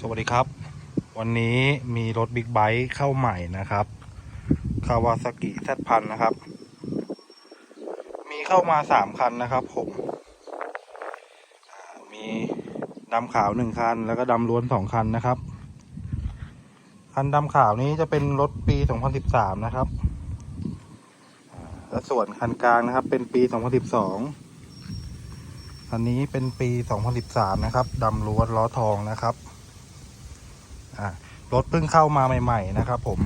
สวัสดีครับ วันนี้มีรถบิ๊กไบค์เข้าใหม่นะครับคาวาซากิแซพันนะครับ มีเข้ามาสามคันนะครับผมมีดำขาวหนึ่งคัน แล้วก็ดำล้วนสองคันนะครับ คันดำขาวนี้จะเป็นรถปี 2013 นะครับและส่วนคันกลางนะครับ เป็นปี 2012 คันนี้เป็นปี 2013 นะครับดำล้วนล้อทองนะครับ รถเพิ่งเข้ามาใหม่ ๆ นะครับ ผม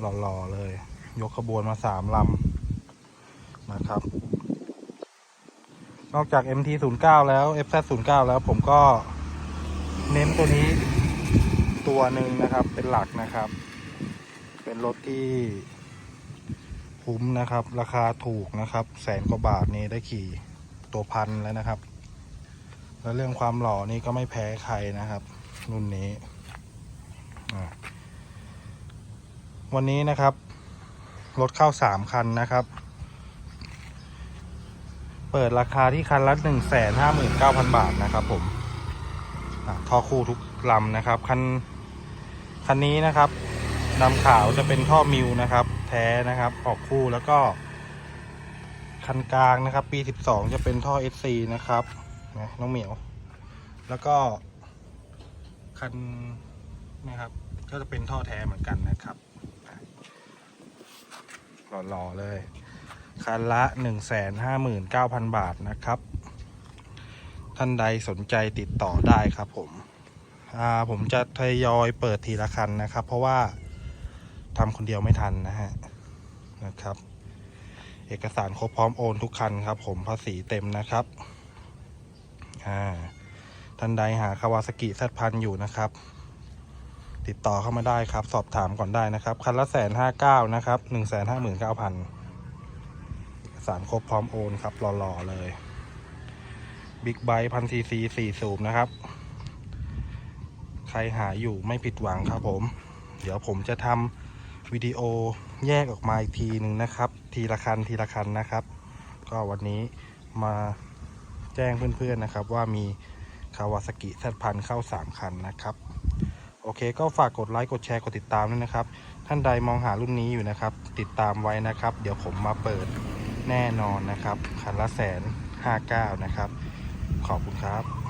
หล่อๆเลย ยกขบวนมาสามลำนะครับ นอกจาก MT09 แล้ว FZ09 แล้วผมก็เน้นตัวนี้ตัวหนึ่งนะครับ เป็นหลักนะครับ เป็นรถที่คุ้มนะครับ ราคาถูกนะครับ แสนกว่าบาทนี้ได้ขี่ตัวพันแล้วนะครับ แล้วเรื่องความหล่อนี่ก็ไม่แพ้ใครนะครับ รุ่นนี้ วันนี้นะครับ รถเข้าสามคันนะครับ เปิดราคาที่คันละหนึ่งแสนห้าหมื่นเก้าพันบาทนะครับผมท่อคู่ทุกลำนะครับ คัน คันนี้นะครับดำขาวจะเป็นท่อมิวนะครับ แท้นะครับ ออกคู่แล้วก็คันกลางนะครับ ปีสิบสองจะเป็นท่อ SC นะครับนะน้องเหมียว แล้วก็ คันนะครับ ก็จะเป็นท่อแท้เหมือนกันนะครับหล่อๆเลย คันละหนึ่งแสนห้าหมื่นเก้าพันบาทนะครับ ท่านใดสนใจติดต่อได้ครับผมผมจะทยอยเปิดทีละคันนะครับ เพราะว่าทำคนเดียวไม่ทันนะฮะนะครับ เอกสารครบพร้อมโอนทุกคันครับ ผมภาษีเต็มนะครับอ่า ท่านใดหาคาวาสกิแซดพันอยู่นะครับ ติดต่อเข้ามาได้ครับ สอบถามก่อนได้นะครับ คันละแสนห้าเก้านะครับหนึ่งแสนห้าหมื่นเก้าพันสารครบพร้อมโอนครับหล่อๆเลยบิ๊กไบค์พันซีซีสี่สูบนะครับ ใครหาอยู่ไม่ผิดหวังครับผม เดี๋ยวผมจะทำวิดีโอแยกออกมาอีกทีหนึ่งนะครับ ทีละคันทีละคันนะครับ ก็วันนี้มาแจ้งเพื่อนๆนะครับว่ามี คาวาสกิแซดพันเข้า 3 คันนะครับ โอเคก็ฝากกดไลค์กดแชร์กดติดตามด้วยนะครับ ท่านใดมองหารุ่นนี้อยู่นะครับ ติดตามไว้นะครับ เดี๋ยวผมมาเปิดแน่นอนนะครับ คันละแสนห้าเก้านะครับ ขอบคุณครับ